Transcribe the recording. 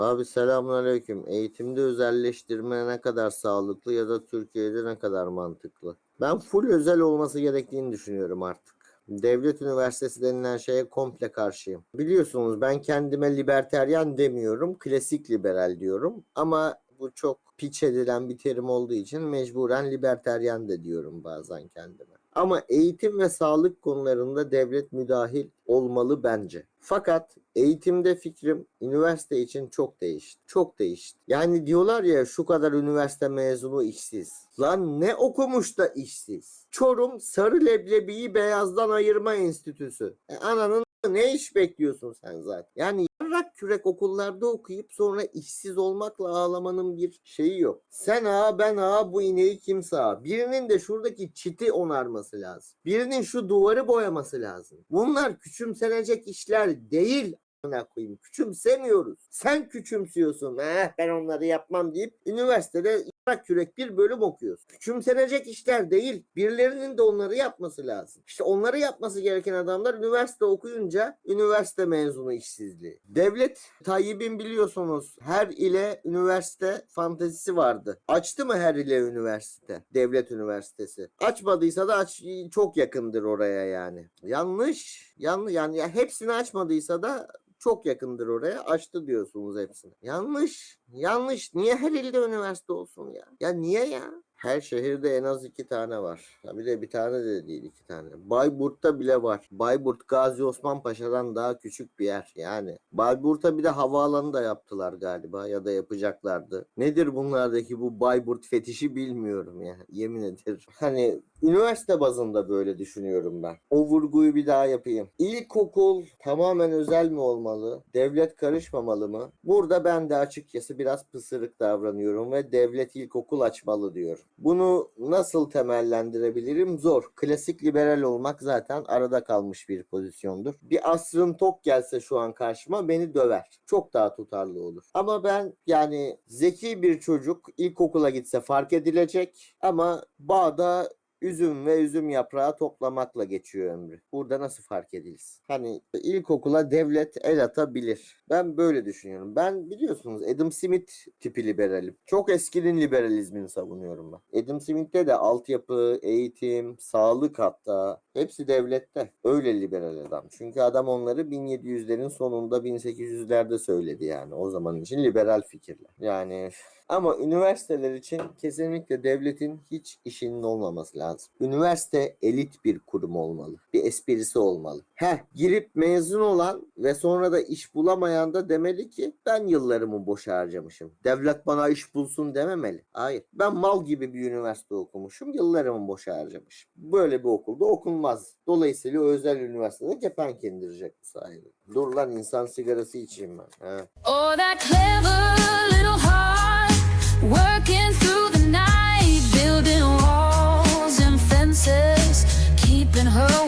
Abi selamünaleyküm. Eğitimde özelleştirme ne kadar sağlıklı ya da Türkiye'de ne kadar mantıklı? Ben full özel olması gerektiğini düşünüyorum artık. Devlet üniversitesi denilen şeye komple karşıyım. Biliyorsunuz ben kendime liberteryan demiyorum, klasik liberal diyorum. Ama bu çok piç edilen bir terim olduğu için mecburen liberteryan de diyorum bazen kendime. Ama eğitim ve sağlık konularında devlet müdahil olmalı bence. Fakat eğitimde fikrim üniversite için çok değişti. Çok değişti. Yani diyorlar ya şu kadar üniversite mezunu işsiz. Lan ne okumuş da işsiz? Çorum Sarı Leblebiyi Beyazdan Ayırma Enstitüsü. E ananın ne iş bekliyorsun sen zaten? Yani yarrak kürek okullarda okuyup sonra işsiz olmakla ağlamanın bir şeyi yok. Sen ağa ben ağa bu ineği kim sağ? Birinin de şuradaki çiti onarması lazım. Birinin şu duvarı boyaması lazım. Bunlar küçümsenecek işler değil amına koyayım. Küçümsemiyoruz. Sen küçümsüyorsun. Eh ben onları yapmam deyip üniversitede yarak kürek bir bölüm okuyorsun. Küçümsenecek işler değil. Birilerinin de onları yapması lazım. İşte onları yapması gereken adamlar üniversite okuyunca üniversite mezunu işsizliği. Devlet Tayyip'in biliyorsunuz her ile üniversite fantezisi vardı. Açtı mı her ile üniversite? Devlet üniversitesi. Açmadıysa da aç çok yakındır oraya yani. Yanlış. Yanlış yani ya hepsini açmadıysa da çok yakındır oraya. Açtı diyorsunuz hepsini. Yanlış. Yanlış. Niye her ilde üniversite olsun? Ya niye ya? Her şehirde en az iki tane var. Ha bir de bir tane de değil iki tane. Bayburt'ta bile var. Bayburt Gazi Osman Paşa'dan daha küçük bir yer. Yani Bayburt'a bir de havaalanı da yaptılar galiba ya da yapacaklardı. Nedir bunlardaki bu Bayburt fetişi bilmiyorum ya. Yemin ederim. Hani üniversite bazında böyle düşünüyorum ben. O vurguyu bir daha yapayım. İlkokul tamamen özel mi olmalı? Devlet karışmamalı mı? Burada ben de açıkçası biraz pısırık davranıyorum ve devlet ilkokul açmalı diyorum. Bunu nasıl temellendirebilirim? Zor. Klasik liberal olmak zaten arada kalmış bir pozisyondur. Bir asrın tok gelse şu an karşıma beni döver. Çok daha tutarlı olur. Ama ben yani zeki bir çocuk ilkokula gitse fark edilecek ama bağda üzüm ve üzüm yaprağı toplamakla geçiyor ömrü. Burada nasıl fark edilsin? Hani ilkokula devlet el atabilir. Ben böyle düşünüyorum. Ben biliyorsunuz Adam Smith tipi liberalim. Çok eskinin liberalizmini savunuyorum ben. Adam Smith'te de altyapı, eğitim, sağlık hatta hepsi devlette. Öyle liberal adam. Çünkü adam onları 1700'lerin sonunda 1800'lerde söyledi yani. O zaman için liberal fikirler. Yani ama üniversiteler için kesinlikle devletin hiç işinin olmaması lazım. Üniversite elit bir kurum olmalı. Bir esprisi olmalı. Heh, girip mezun olan ve sonra da iş bulamayan da demeli ki ben yıllarımı boşa harcamışım. Devlet bana iş bulsun dememeli. Hayır. Ben mal gibi bir üniversite okumuşum. Yıllarımı boşa harcamışım. Böyle bir okulda okunmaz olmaz. Dolayısıyla özel üniversitede kepenk indirecek bu sayede. Dur lan insan sigarası içeyim ben. Ha. Oh, that clever little heart working through the night building walls and fences keeping her